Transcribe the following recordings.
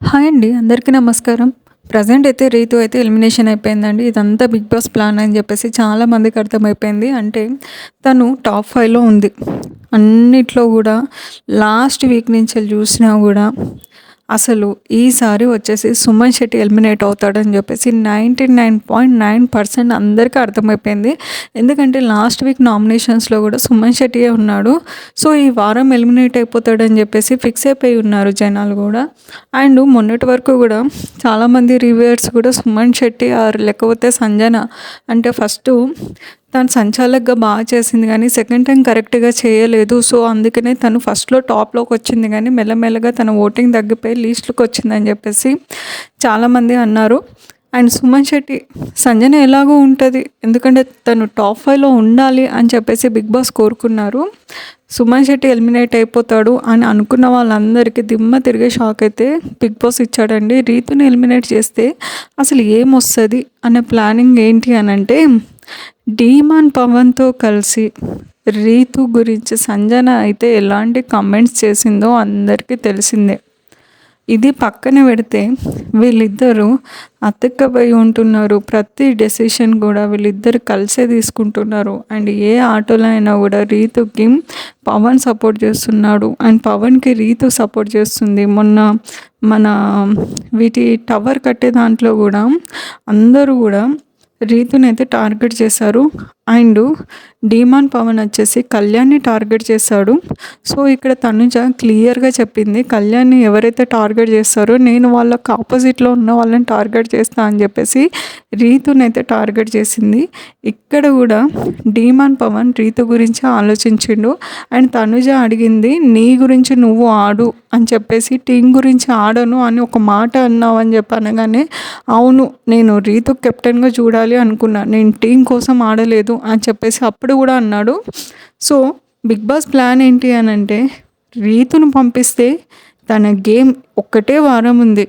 Hi అండి అందరికీ నమస్కారం. ప్రజెంట్ అయితే రీతు అయితే ఎలిమినేషన్ అయిపోయిందండి. ఇదంతా బిగ్ బాస్ ప్లాన్ అని చెప్పేసి చాలా మందికి అర్థమైపోయింది. అంటే తను టాప్ ఫైవ్లో ఉంది. అన్నిట్లో కూడా లాస్ట్ వీక్ నుంచి చూసినా కూడా అసలు ఈసారి వచ్చేసి సుమన్ శెట్టి ఎలిమినేట్ అవుతాడని చెప్పేసి ninety nine point nine percent అందరికీ అర్థమైపోయింది. ఎందుకంటే లాస్ట్ వీక్ నామినేషన్స్లో కూడా సుమన్ శెట్టియే ఉన్నాడు. సో ఈ వారం ఎలిమినేట్ అయిపోతాడని చెప్పేసి ఫిక్స్ అయిపోయి ఉన్నారు జనాలు కూడా. అండ్ మొన్నటి వరకు కూడా చాలామంది రివ్యూయర్స్ కూడా సుమన్ శెట్టి ఆర్ లేకపోతే సంజన అంటే ఫస్ట్ తను సంచాలకుగా బాగా చేసింది కానీ సెకండ్ టైం కరెక్ట్గా చేయలేదు. సో అందుకనే తను ఫస్ట్లో టాప్లోకి వచ్చింది కానీ మెల్లమెల్లగా తన ఓటింగ్ తగ్గిపోయి లీస్ట్లోకి వచ్చిందని చెప్పేసి చాలామంది అన్నారు. అండ్ సుమన్ శెట్టి సంజన ఎలాగో ఉంటుంది? ఎందుకంటే తను టాప్ ఫైవ్లో ఉండాలి అని చెప్పేసి బిగ్ బాస్ కోరుకున్నారు. సుమన్ శెట్టి ఎలిమినేట్ అయిపోతాడు అని అనుకున్న వాళ్ళందరికీ దిమ్మ తిరిగే షాక్ అయితే బిగ్ బాస్ ఇచ్చాడండి. రీతుని ఎలిమినేట్ చేస్తే అసలు ఏమొస్తుంది అనే ప్లానింగ్ ఏంటి అని అంటే డీమాన్ పవన్తో కలిసి రీతు గురించి సంజన అయితే ఎలాంటి కమెంట్స్ చేసిందో అందరికీ తెలిసిందే. ఇది పక్కన పెడితే వీళ్ళిద్దరూ అతుక్కబోయి ఉంటున్నారు. ప్రతి డెసిషన్ కూడా వీళ్ళిద్దరు కలిసే తీసుకుంటున్నారు. అండ్ ఏ ఆటోలో అయినా కూడా రీతుకి పవన్ సపోర్ట్ చేస్తున్నాడు. అండ్ పవన్కి రీతు సపోర్ట్ చేస్తుంది. మొన్న మన వీటి టవర్ కట్టే దాంట్లో కూడా అందరూ కూడా రీతుని అయితే టార్గెట్ చేశారు. అండ్ డీమాన్ పవన్ వచ్చేసి కళ్యాణ్ని టార్గెట్ చేశాడు. సో ఇక్కడ తనుజ క్లియర్గా చెప్పింది కళ్యాణ్ని ఎవరైతే టార్గెట్ చేస్తారో నేను వాళ్ళకి ఆపోజిట్లో ఉన్న వాళ్ళని టార్గెట్ చేస్తా అని చెప్పేసి రీతుని అయితే టార్గెట్ చేసింది. ఇక్కడ కూడా డీమాన్ పవన్ రీతు గురించి ఆలోచించిండు. అండ్ తనుజ అడిగింది నీ గురించి నువ్వు ఆడు అని చెప్పేసి టీం గురించి ఆడను అని ఒక మాట అన్నావు అని చెప్పి అనగానే అవును నేను రీతు కెప్టెన్గా చూడాలి అనుకున్నా. నేను టీం కోసం ఆడలేదు అని చెప్పేసి అప్పుడు కూడా అన్నాడు. సో బిగ్ బాస్ ప్లాన్ ఏంటి అని అంటే రీతును పంపిస్తే తన గేమ్ ఒక్కటే వారం ఉంది.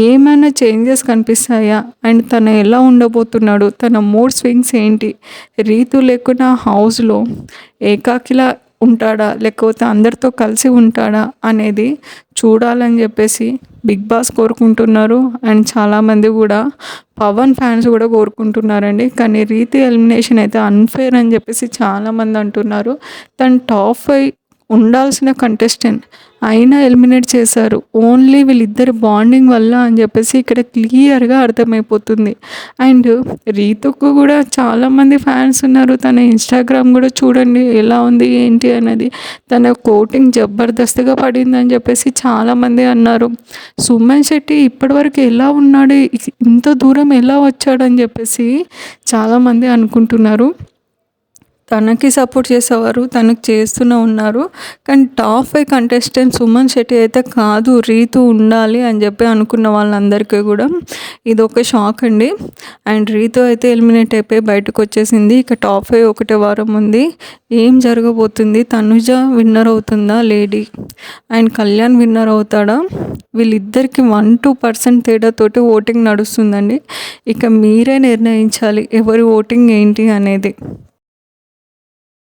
ఏమైనా చేంజెస్ కనిపిస్తాయా? అండ్ తను ఎలా ఉండబోతున్నాడు? తన మూడ్ స్వింగ్స్ ఏంటి? రీతు లేకున్నా హౌస్లో ఏకాకిలా ఉంటాడా? లేకపోతే అందరితో కలిసి ఉంటాడా అనేది చూడాలని చెప్పేసి బిగ్ బాస్ కోరుకుంటున్నారు. అండ్ చాలామంది కూడా పవన్ ఫ్యాన్స్ కూడా కోరుకుంటున్నారండి. కానీ రీతి ఎలిమినేషన్ అయితే అన్ఫేర్ అని చెప్పేసి చాలామంది అంటున్నారు. తను టాప్ ఫైవ్ ఉండాల్సిన కంటెస్టెంట్ అయినా ఎలిమినేట్ చేశారు. ఓన్లీ వీళ్ళిద్దరి బాండింగ్ వల్ల అని చెప్పేసి ఇక్కడ క్లియర్గా అర్థమైపోతుంది. అండ్ రీతుకు కూడా చాలామంది ఫ్యాన్స్ ఉన్నారు. తన ఇన్స్టాగ్రామ్ కూడా చూడండి ఎలా ఉంది ఏంటి అనేది. తన కోటింగ్ జబర్దస్త్గా పడింది అని చెప్పేసి చాలామంది అన్నారు. సుమన్ శెట్టి ఇప్పటివరకు ఎలా ఉన్నాడు ఇంత దూరం ఎలా వచ్చాడని చెప్పేసి చాలామంది అనుకుంటున్నారు. తనకి సపోర్ట్ చేసేవారు తనకు చేస్తూనే ఉన్నారు. కానీ top five contestant Suman Shetty అయితే కాదు రీతు ఉండాలి అని చెప్పి అనుకున్న వాళ్ళందరికీ కూడా ఇది ఒక షాక్ అండి. అండ్ రీతు అయితే ఎలిమినేట్ అయిపోయి బయటకు వచ్చేసింది. ఇక టాప్ ఫైవ్ ఒకటే వారం ఉంది. ఏం జరగబోతుంది? తనుజ విన్నర్ అవుతుందా లేడీ? అండ్ కళ్యాణ్ విన్నర్ అవుతాడా? వీళ్ళిద్దరికి వన్ టూ పర్సెంట్ తేడాతోటి ఓటింగ్ నడుస్తుందండి. ఇక మీరే నిర్ణయించాలి ఎవరి ఓటింగ్ ఏంటి అనేది.